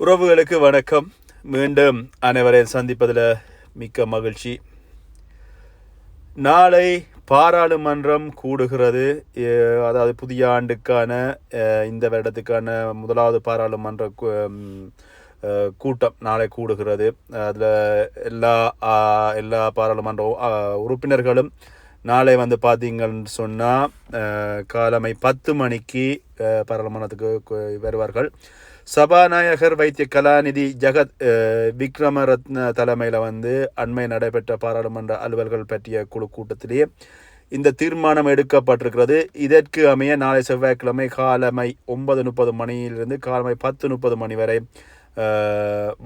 உறவுகளுக்கு வணக்கம். மீண்டும் அனைவரையும் சந்திப்பதில் மிக்க மகிழ்ச்சி. நாளை பாராளுமன்றம் கூடுகிறது. அதாவது புதிய ஆண்டுக்கான இந்த வருடத்துக்கான முதலாவது பாராளுமன்ற கூ- கூட்டம் நாளை கூடுகிறது. அதில் எல்லா எல்லா பாராளுமன்ற உறுப்பினர்களும் நாளை வந்து பார்த்தீங்கன்னு சொன்னால் காலமை பத்து மணிக்கு பாராளுமன்றத்துக்கு வருவார்கள். சபாநாயகர் வைத்திய கலாநிதி ஜெகத் விக்ரமரத்ன தலைமையில் வந்து அண்மை நடைபெற்ற பாராளுமன்ற அலுவல்கள் பற்றிய குழு கூட்டத்திலேயே இந்த தீர்மானம் எடுக்கப்பட்டிருக்கிறது. இதற்கு அமைய நாளை செவ்வாய்க்கிழமை காலமை ஒன்பது முப்பது மணியிலிருந்து காலமை பத்து முப்பது மணி வரை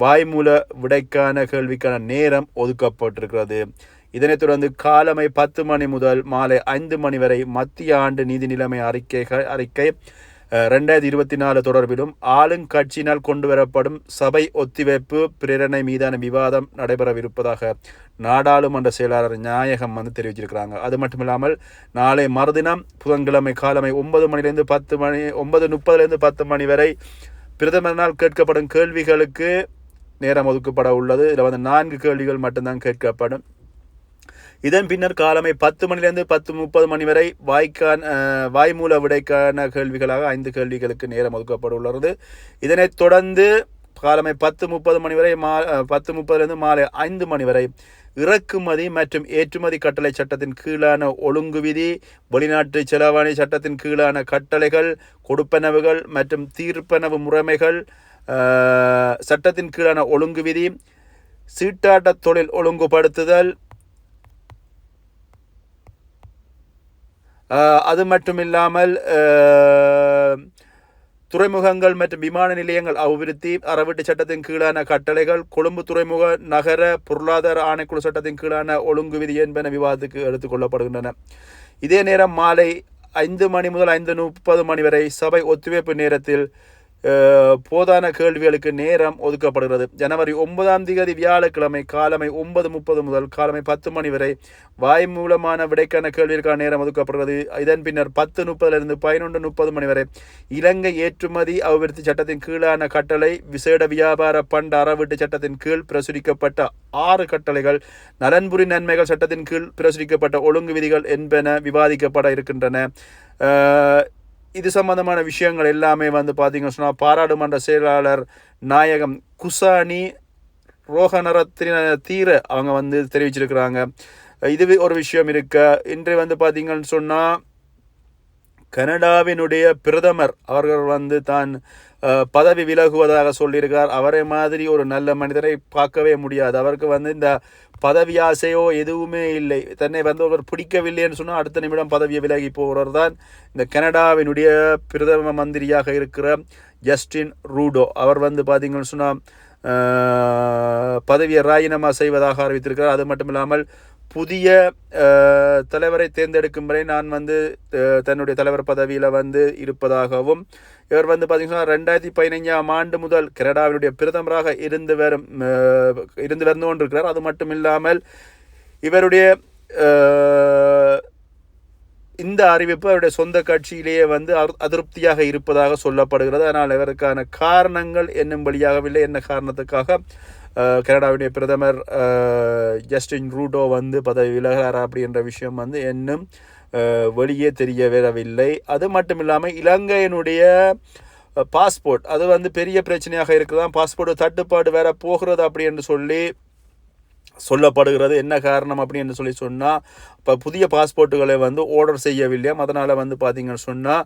வாய்மூல விடைக்கான கேள்விக்கான நேரம் ஒதுக்கப்பட்டிருக்கிறது. இதனைத் தொடர்ந்து காலமை பத்து மணி முதல் மாலை ஐந்து மணி வரை மத்திய ஆண்டு நிதி நிலைமை அறிக்கைகள் அறிக்கை ரெண்டாயிரத்தி இருபத்தி நாலு தொடர்பிலும் ஆளுங்கட்சியினால் கொண்டு வரப்படும் சபை ஒத்திவைப்பு பிரேரணை மீதான விவாதம் நடைபெறவிருப்பதாக நாடாளுமன்ற செயலாளர் நாயகம் வந்து தெரிவிச்சிருக்கிறாங்க அது மட்டும் இல்லாமல் நாளை மறுதினம் புதன்கிழமை காலமை ஒன்பது மணிலேருந்து பத்து மணி ஒன்பது முப்பதுலேருந்து பத்து மணி வரை பிரதமரினால் கேட்கப்படும் கேள்விகளுக்கு நேரம் ஒதுக்கப்பட உள்ளது. இதில் வந்து நான்கு கேள்விகள் மட்டும்தான் கேட்கப்படும். இதன் பின்னர் காலமை பத்து மணிலிருந்து பத்து முப்பது மணி வரை வாய்க்கான் வாய்மூல விடைக்கான கேள்விகளாக ஐந்து கேள்விகளுக்கு நேரம் ஒதுக்கப்பட்டுள்ளது இதனைத் தொடர்ந்து காலமை பத்து முப்பது மணி வரை மா பத்து முப்பதுலேருந்து மாலை ஐந்து மணி வரை இறக்குமதி மற்றும் ஏற்றுமதி கட்டளை சட்டத்தின் கீழான ஒழுங்கு விதி வெளிநாட்டு செலவாணி சட்டத்தின் கீழான கட்டளைகள் கொடுப்பனவுகள் மற்றும் தீர்ப்பனவு முறைமைகள் சட்டத்தின் கீழான ஒழுங்கு விதி சீட்டாட்ட தொழில் ஒழுங்குபடுத்துதல் அது மட்டும் இல்லாமல் துறைமுகங்கள் மற்றும் விமான நிலையங்கள் அபிவிருத்தி அறவீட்டு சட்டத்தின் கீழான கட்டளைகள் கொழும்பு துறைமுக நகர பொருளாதார ஆணைக்குழு சட்டத்தின் கீழான ஒழுங்கு விதி என்பன விவாதத்துக்கு எடுத்துக்கொள்ளப்படுகின்றன இதே நேரம் மாலை ஐந்து மணி முதல் ஐந்து முப்பது மணி வரை சபை ஒத்துழைப்பு நேரத்தில் போதான கேள்விகளுக்கு நேரம் ஒதுக்கப்படுகிறது. ஜனவரி ஒன்பதாம் தேதி வியாழக்கிழமை காலமை ஒன்பது முப்பது முதல் காலமை பத்து மணி வரை வாய் மூலமான விடைக்கான கேள்விகளுக்கான நேரம் ஒதுக்கப்படுகிறது. இதன் பின்னர் பத்து முப்பதிலிருந்து பதினொன்று முப்பது மணி வரை இலங்கை ஏற்றுமதி அபிவிருத்தி சட்டத்தின் கீழான கட்டளை விசேட வியாபார பண்ட அறவீட்டு சட்டத்தின் கீழ் பிரசுரிக்கப்பட்ட ஆறு கட்டளைகள் நலன்புரி நன்மைகள் சட்டத்தின் கீழ் பிரசுரிக்கப்பட்ட ஒழுங்கு விதிகள் என்பன விவாதிக்கப்பட இருக்கின்றன. இது சம்பந்தமான விஷயங்கள் எல்லாமே வந்து பார்த்திங்கன்னு சொன்னால் பாராளுமன்ற செயலாளர் நாயகம் குசானி ரோகநரத்தின தீர அவங்க வந்து தெரிவிச்சிருக்கிறாங்க. இது ஒரு விஷயம் இருக்க. இன்று வந்து பார்த்திங்கன்னு சொன்னால் கனடாவினுடைய பிரதமர் அவர்கள் வந்து தான் பதவி விலகுவதாக சொல்லியிருக்கார். அவரை மாதிரி ஒரு நல்ல மனிதரை பார்க்கவே முடியாது. அவருக்கு வந்து இந்த பதவி ஆசையோ எதுவுமே இல்லை. தன்னை வந்து அவர் பிடிக்கவில்லைன்னு சொன்னால் அடுத்த நிமிடம் பதவியை விலகி போகிறவர் தான் இந்த கனடாவினுடைய பிரதம மந்திரியாக இருக்கிற ஜஸ்டின் ரூடோ. அவர் வந்து பார்த்தீங்கன்னு சொன்னால் பதவியை ராஜினாமா செய்வதாக அறிவித்திருக்கிறார். அது மட்டும் இல்லாமல் புதிய தலைவரை தேர்ந்தெடுக்கும் வரை நான் வந்து தன்னுடைய தலைவர் பதவியில் வந்து இருப்பதாகவும் இவர் வந்து பார்த்தீங்கன்னா ரெண்டாயிரத்தி பதினைஞ்சாம் ஆண்டு முதல் கனடாவினுடைய பிரதமராக இருந்து வரும் இருந்து வந்து கொண்டிருக்கிறார். அது மட்டும் இல்லாமல் இவருடைய இந்த அறிவிப்பு அவருடைய சொந்த கட்சியிலேயே வந்து அதிருப்தியாக இருப்பதாக சொல்லப்படுகிறது. ஆனால் இவருக்கான காரணங்கள் என்னும் வழியாகவில்லை. என்ன காரணத்துக்காக? கனடாவுடைய பிரதமர் ஜஸ்டின் ரூடோ வந்து பதவி விலகிறாரா அப்படின்ற விஷயம் வந்து இன்னும் வெளியே தெரிய வரவில்லை அது மட்டும் இல்லாமல் இலங்கையினுடைய பாஸ்போர்ட். அது வந்து பெரிய பிரச்சனையாக இருக்குதான். பாஸ்போர்ட் தட்டுப்பாடு வேற போகிறது அப்படி என்று சொல்லி சொல்லப்படுகிறது. என்ன காரணம் அப்படின்னு சொல்லி சொன்னால் இப்போ புதிய பாஸ்போர்ட்டுகளை வந்து ஆர்டர் செய்யவில்லையாம் அதனால் வந்து பார்த்தீங்கன்னு சொன்னால்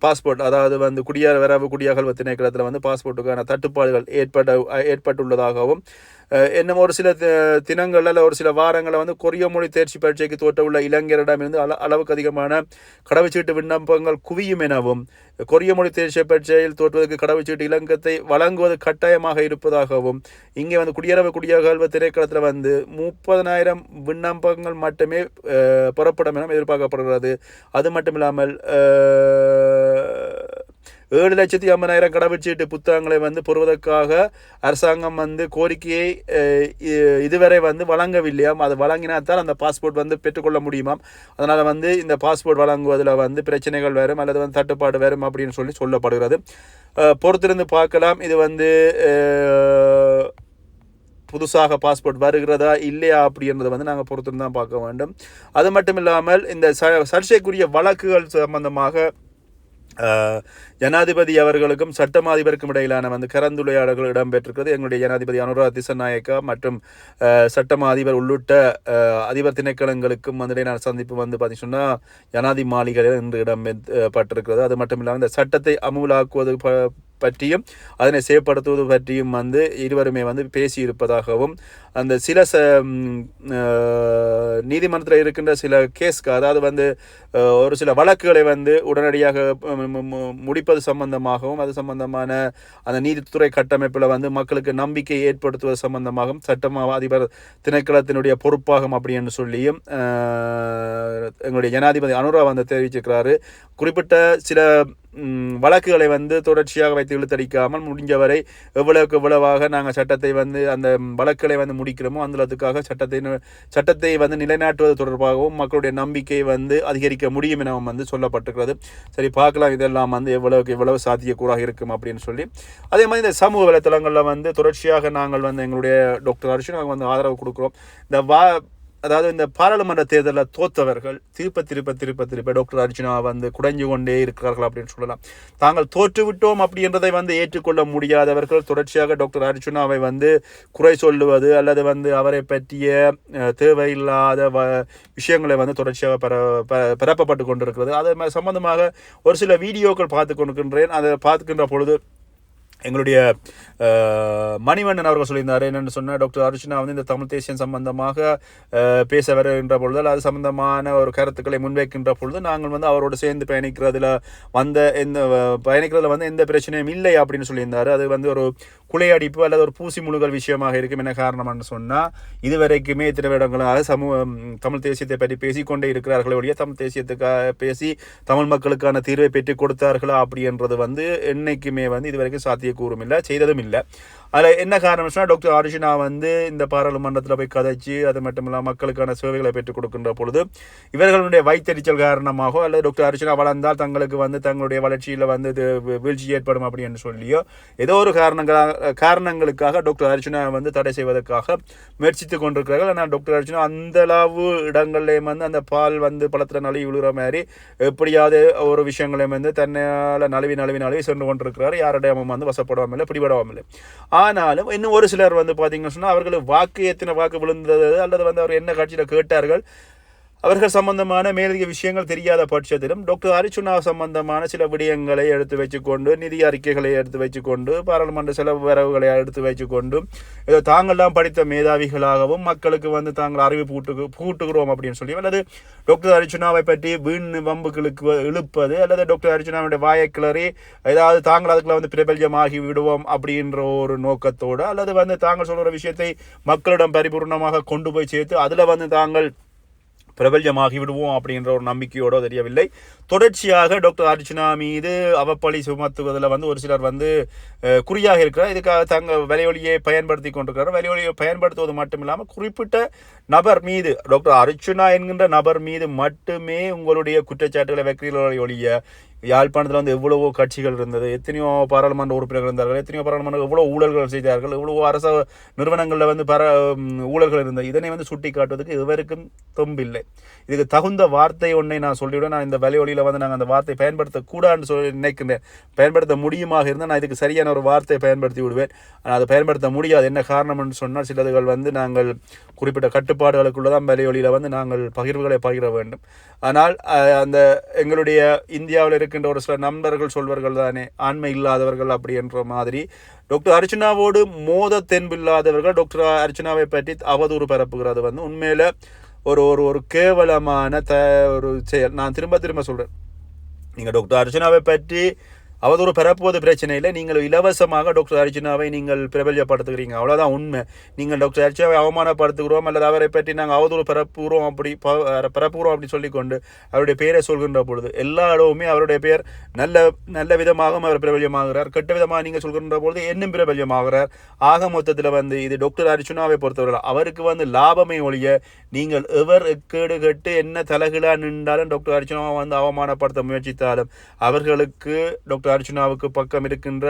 பாஸ்போர்ட் அதாவது வந்து குடியார வரவு குடியாகல் திணைக்களத்தில் வந்து பாஸ்போர்ட்டுக்கான தட்டுப்பாடுகள் ஏற்பட ஏற்பட்டுள்ளதாகவும் இன்னும் ஒரு சில தி- ஒரு சில வாரங்களில் வந்து கொரிய மொழி தேர்ச்சி பரீட்சைக்கு தோற்ற உள்ள இளைஞரிடமிருந்து அள அளவுக்கு அதிகமான கடவுச்சீட்டு விண்ணப்பங்கள் குவியும் எனவும் கொரிய மொழி தேசிய பரீட்சையில் தோற்றுவதற்கு கடவுச்சீட்டு இலங்கத்தை வழங்குவது கட்டாயமாக இருப்பதாகவும் இங்கே வந்து குடியரவு குடியகல்வ திரைக்களத்தில் வந்து முப்பதனாயிரம் விண்ணப்பங்கள் மட்டுமே புறப்படும் என எதிர்பார்க்கப்படுகிறது. அது மட்டும் இல்லாமல் ஏழு லட்சத்தி ஐம்பதாயிரம் கடவுச்சீட்டு புத்தகங்களை வந்து பெறுவதற்காக அரசாங்கம் வந்து கோரிக்கையை இதுவரை வந்து வழங்கவில்லையாம் அது வழங்கினால்தான் அந்த பாஸ்போர்ட் வந்து பெற்றுக்கொள்ள முடியுமாம் அதனால் வந்து இந்த பாஸ்போர்ட் வழங்குவதில் வந்து பிரச்சனைகள் வரும் அல்லது வந்து தட்டுப்பாடு வரும் அப்படின்னு சொல்லி சொல்லப்படுகிறது. பொறுத்திருந்து பார்க்கலாம் இது வந்து புதுசாக பாஸ்போர்ட் வருகிறதா இல்லையா அப்படின்றத வந்து நாங்கள் பொறுத்திருந்து தான் பார்க்க வேண்டும். அது மட்டும் இல்லாமல் இந்த ச சர்ச்சைக்குரிய வழக்குகள் சம்பந்தமாக ஜனாதிபதி அவர்களுக்கும் சட்டம் அதிபருக்கும் இடையிலான வந்து கலந்துரையாடல்கள் இடம்பெற்றிருக்கிறது. எங்களுடைய ஜனாதிபதி அனுராக் திசநாயக்கா மற்றும் சட்டம் சட்டமா அதிபர் உள்ளிட்ட அதிபர் திணைக்களங்களுக்கும் வந்து இடையிலான சந்திப்பு வந்து பார்த்தீங்கன்னா ஜனாதி மாளிகையில் இன்று இடம்பெற்றிருக்கிறது அது மட்டும் இல்லாமல் இந்த சட்டத்தை அமுலாக்குவது ப- பற்றியும் அதனை செயற்படுத்துவது பற்றியும் வந்து இருவருமே வந்து பேசியிருப்பதாகவும் அந்த சில ச நீதிமன்றத்தில் இருக்கின்ற சில கேஸ்க்கு அதாவது வந்து ஒரு சில வழக்குகளை வந்து உடனடியாக மு- முடிப்பது சம்பந்தமாகவும் அது சம்பந்தமான அந்த நீதித்துறை கட்டமைப்பில் வந்து மக்களுக்கு நம்பிக்கை ஏற்படுத்துவது சம்பந்தமாகவும் சட்டமா அதிபர் திணைக்களத்தினுடைய பொறுப்பாகும் அப்படின்னு சொல்லியும் எங்களுடைய ஜனாதிபதி அனுரா வந்து தெரிவிச்சிருக்கிறாரு. குறிப்பிட்ட சில வழக்குகளை வந்து தொடர்ச்சியாக வைத்து இழுத்தடிக்காமல் முடிஞ்சவரை எவ்வளவுக்கு எவ்வளவாக நாங்கள் சட்டத்தை வந்து அந்த வழக்குகளை வந்து முடிக்கிறோமோ அந்த சட்டத்தை சட்டத்தை வந்து நிலைநாட்டுவது தொடர்பாகவும் மக்களுடைய நம்பிக்கை வந்து அதிகரிக்க முடியும் எனவும் வந்து சொல்லப்பட்டிருக்கிறது. சரி பார்க்கலாம் இதெல்லாம் வந்து எவ்வளவுக்கு எவ்வளவு சாத்தியக்கூறாக இருக்கும் அப்படின்னு சொல்லி. அதே மாதிரி இந்த சமூக வலைத்தளங்களில் வந்து தொடர்ச்சியாக நாங்கள் வந்து எங்களுடைய டாக்டர் அர்ஷன் வந்து ஆதரவு கொடுக்குறோம். இந்த வா அதாவது இந்த பாராளுமன்ற தேர்தலில் தோத்தவர்கள் திருப்ப திருப்ப திருப்ப திருப்ப டாக்டர் அர்ஜுனா வந்து குடைஞ்சு கொண்டே இருக்கிறார்கள் அப்படின்னு சொல்லலாம். தாங்கள் தோற்றுவிட்டோம் அப்படின்றதை வந்து ஏற்றுக்கொள்ள முடியாதவர்கள் தொடர்ச்சியாக டாக்டர் அர்ஜுனாவை வந்து குறை சொல்லுவது அல்லது வந்து அவரை பற்றிய தேவையில்லாத வ விஷயங்களை வந்து தொடர்ச்சியாக பர ப- பரப்பப்பட்டு கொண்டிருக்கிறது. அது சம்பந்தமாக ஒரு சில வீடியோக்கள் பார்த்து கொண்டிருக்கின்றேன். அதை பார்த்துக்கின்ற பொழுது எங்களுடைய மணிவண்ணன் அவர்கள் சொல்லியிருந்தார். என்னென்னு சொன்னால் டாக்டர் அர்ச்சனா வந்து இந்த தமிழ் தேசியம் சம்பந்தமாக பேச வருகின்ற பொழுது அது சம்பந்தமான ஒரு கருத்துக்களை முன்வைக்கின்ற பொழுது நாங்கள் வந்து அவரோடு சேர்ந்து பயணிக்கிறதுல வந்த எந்த பயணிக்கிறதுல வந்து எந்த பிரச்சனையும் இல்லை அப்படின்னு சொல்லியிருந்தார். அது வந்து ஒரு குலையடிப்பு அல்லது ஒரு பூசி முழுகல் விஷயமாக இருக்கும் என்ன காரணம்னு சொன்னால் இதுவரைக்குமே இத்தனை வருடங்களாக சமூக தமிழ் தேசியத்தை பற்றி பேசிக்கொண்டே இருக்கிறார்களே ஒழிய தமிழ் தேசியத்துக்காக பேசி தமிழ் மக்களுக்கான தீர்வை பெற்றுக் கொடுத்தார்களா அப்படின்றது வந்து என்றைக்குமே வந்து இதுவரைக்கும் சாத்தியம் சாத்தியக்கூறும் இல்லை செய்ததும் இல்லை அதில் என்ன காரணம் சொன்னால் டாக்டர் அர்ஜுனா வந்து இந்த பாராளுமன்றத்தில் போய் கதைச்சு அது மட்டும் இல்லாமல் மக்களுக்கான சேவைகளை பெற்றுக் கொடுக்கின்ற பொழுது இவர்களுடைய வைத்தறிச்சல் காரணமாகவோ அல்லது டாக்டர் அர்ஜுனா வளர்ந்தால் தங்களுக்கு வந்து தங்களுடைய வளர்ச்சியில் வந்து இது வீழ்ச்சி ஏற்படும் அப்படின்னு சொல்லியோ ஏதோ ஒரு காரணங்களாக காரணங்களுக்காக டாக்டர் அர்ஜுனா வந்து தடை செய்வதற்காக முயற்சித்து கொண்டிருக்கிறார்கள். ஆனால் டாக்டர் அர்ஜுனா அந்த அளவு இடங்கள்லேயும் வந்து அந்த பால் வந்து பழத்தில் நழுவி விழுகிற மாதிரி எப்படியாவது ஒரு விஷயங்களையும் வந்து தன்னால் நழுவி நழுவி நழுவி சென்று கொண்டிருக்கிறார். யாரிடமும் வந்து வசப்படாமல் இல்லை இல்லை ஆனாலும் இன்னும் ஒரு சிலர் வந்து பார்த்தீங்கன்னு சொன்னால் அவர்களுக்கு வாக்கு எத்தனை வாக்கு விழுந்தது அல்லது வந்து அவர் என்ன கட்சியில் கேட்டார்கள் அவர்கள் சம்பந்தமான மேலதிக விஷயங்கள் தெரியாத பட்சத்திலும் டாக்டர் அரிச்சுனா சம்பந்தமான சில விடயங்களை எடுத்து வச்சுக்கொண்டு நிதி அறிக்கைகளை எடுத்து வச்சுக்கொண்டு பாராளுமன்ற செலவு வரவுகளை எடுத்து வச்சுக்கொண்டு ஏதோ தாங்கள்லாம் படித்த மேதாவிகளாகவும் மக்களுக்கு வந்து தாங்கள் அறிவு பூட்டு பூட்டுகிறோம் அப்படின்னு சொல்லி அல்லது டாக்டர் அரிச்சுனாவை பற்றி வீண் வம்புகளுக்கு இழுப்பது அல்லது டாக்டர் அரிச்சுனாவுடைய வாயை கிளறி ஏதாவது தாங்கள் அதுக்குள்ள வந்து பிரபல்யமாகி விடுவோம் அப்படின்ற ஒரு நோக்கத்தோடு அல்லது வந்து தாங்கள் சொல்கிற விஷயத்தை மக்களிடம் பரிபூர்ணமாக கொண்டு போய் சேர்த்து அதில் வந்து தாங்கள் பிரபல்யமாகிவிடுவோம் அப்படின்ற ஒரு நம்பிக்கையோட தெரியவில்லை. தொடர்ச்சியாக டாக்டர் அர்ச்சனா மீது அவப்பழி சுமத்துவதில் வந்து ஒரு சிலர் வந்து குறியாக இருக்கிறார். இதுக்காக தங்க வலையொலியை பயன்படுத்தி கொண்டிருக்கிறார் வலையொலியை பயன்படுத்துவது மட்டும் இல்லாமல் குறிப்பிட்ட நபர் மீது டாக்டர் அர்ச்சனா என்கின்ற நபர் மீது மட்டுமே உங்களுடைய குற்றச்சாட்டுகளை வைக்கிறீர்களே ஒழிய யாழ்ப்பாணத்தில் வந்து எவ்வளவோ கட்சிகள் இருந்தது. எத்தனையோ பாராளுமன்ற உறுப்பினர்கள் இருந்தார்கள். எத்தனையோ பாராளுமன்ற எவ்வளோ ஊழல்கள் செய்தார்கள். எவ்வளவோ அரச நிறுவனங்களில் வந்து பர ஊழல்கள் இருந்தது. இதனை வந்து சுட்டி காட்டுவதற்கு இவருக்கும் தொம்பில்லை. இதுக்கு தகுந்த வார்த்தை ஒன்றை நான் சொல்லிவிட நான் இந்த வலையொலியில் வந்து நாங்கள் அந்த வார்த்தை பயன்படுத்தக்கூடாதுன்னு சொல்லி நினைக்கின்றேன். பயன்படுத்த முடியுமாக இருந்தால் நான் இதுக்கு சரியான ஒரு வார்த்தையை பயன்படுத்தி விடுவேன். ஆனால் அதை பயன்படுத்த முடியாது. என்ன காரணம்னு சொன்னால் சிலதுகள் வந்து நாங்கள் குறிப்பிட்ட கட்டுப்பாடுகளுக்குள்ள தான் வலையொலியில் வந்து நாங்கள் பகிர்வுகளை பகிர வேண்டும். ஆனால் அந்த எங்களுடைய இந்தியாவில் இருக்கின்ற ஒரு சில நண்பர்கள் சொல்வார்கள் தானே ஆண்மை இல்லாதவர்கள் அப்படின்ற மாதிரி. டாக்டர் அர்ச்சனாவோடு மோத தென்பில்லாதவர்கள் டாக்டர் அர்ச்சனாவை பற்றி அவதூறு பரப்புகிறது வந்து. உண்மையில் ஒரு ஒரு ஒரு கேவலமான த ஒரு செயல். நான் திரும்ப திரும்ப சொல்கிறேன் நீங்கள் டாக்டர் அர்ச்சனாவை பற்றி அவதூறு பிறப்புவது பிரச்சனை இல்லை நீங்கள் இலவசமாக டாக்டர் அர்ஜுனாவை நீங்கள் பிரபல்யப்படுத்துகிறீங்க. அவ்வளோதான் உண்மை. நீங்கள் டாக்டர் அர்ஜுனாவை அவமானப்படுத்துகிறோம் அல்லது அவரை பற்றி நாங்கள் அவதூறு பரப்புகிறோம் அப்படி ப- பரப்புகிறோம் அப்படி சொல்லிக்கொண்டு அவருடைய பெயரை சொல்கின்ற பொழுது எல்லா இடமுமே அவருடைய பெயர் நல்ல நல்ல விதமாகவும் அவர் பிரபல்யமாகிறார். கெட்ட விதமாக நீங்கள் சொல்கின்ற பொழுது இன்னும் பிரபல்யமாகிறார். ஆக மொத்தத்தில் வந்து இது டாக்டர் அர்ஜுனாவை பொறுத்தவரை அவருக்கு வந்து லாபமே ஒழிய நீங்கள் எவர் கேடு கெட்டு என்ன தலைகளாக நின்றாலும் டாக்டர் அர்ஜுனாவை வந்து அவமானப்படுத்த முயற்சித்தாலும் அவர்களுக்கு டாக்டர் அர்ஜுனாவுக்கு பக்கம் இருக்கின்ற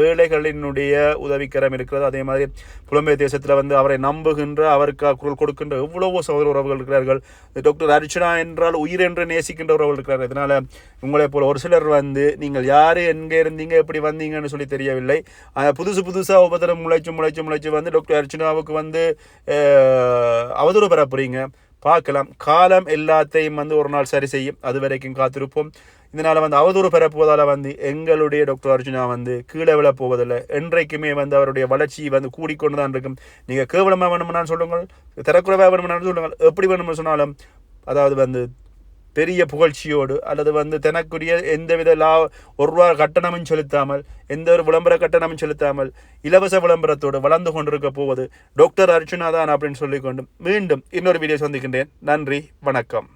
ஏழைகளினுடைய உதவிக்கரம் இருக்கிறது. அதே மாதிரி புலம்பெயர் தேசத்தில் வந்து அவரை நம்புகின்ற அவருக்கு குரல் கொடுக்கின்ற எவ்வளவோ சகோதர உறவுகள் இருக்கிறார்கள். டாக்டர் அர்ஜுனா என்றால் உயிர் என்று நேசிக்கின்ற உறவுகள் இருக்கிறார்கள். இதனால் உங்களை போல் ஒரு சிலர் வந்து நீங்கள் யார் எங்கே இருந்தீங்க எப்படி வந்தீங்கன்னு சொல்லி தெரியவில்லை. புதுசு புதுசாக உபதிரம் முளைச்சு முளைச்சு முளைச்சு வந்து டாக்டர் அர்ஜுனாவுக்கு வந்து அவதூறு பெற பரப்புறீங்க பார்க்கலாம். காலம் எல்லாத்தையும் வந்து ஒரு நாள் சரி செய்யும். அது வரைக்கும் காத்திருப்போம். இதனால் வந்து அவதூறு பெறப்போவதால் வந்து எங்களுடைய டாக்டர் அர்ஜுனா வந்து கீழே விழ போவதில்லை. என்றைக்குமே வந்து அவருடைய வளர்ச்சி வந்து கூடிக்கொண்டு தான் இருக்கும். நீங்கள் கேவலமாக வேணும்னாலும் சொல்லுங்கள் தரக்குறைவாக வேணும்னாலும் சொல்லுங்கள் எப்படி வேணும்னு சொன்னாலும் அதாவது வந்து பெரிய புகழ்ச்சியோடு அல்லது வந்து தனக்குரிய எந்தவித லா ஒரு ரூபா கட்டணமும் செலுத்தாமல் எந்த ஒரு விளம்பர கட்டணமும் செலுத்தாமல் இலவச விளம்பரத்தோடு வளர்ந்து கொண்டிருக்க போவது டாக்டர் அர்ச்சுனா தான் அப்படின்னு சொல்லிக்கொண்டு மீண்டும் இன்னொரு வீடியோ சந்திக்கின்றேன். நன்றி வணக்கம்.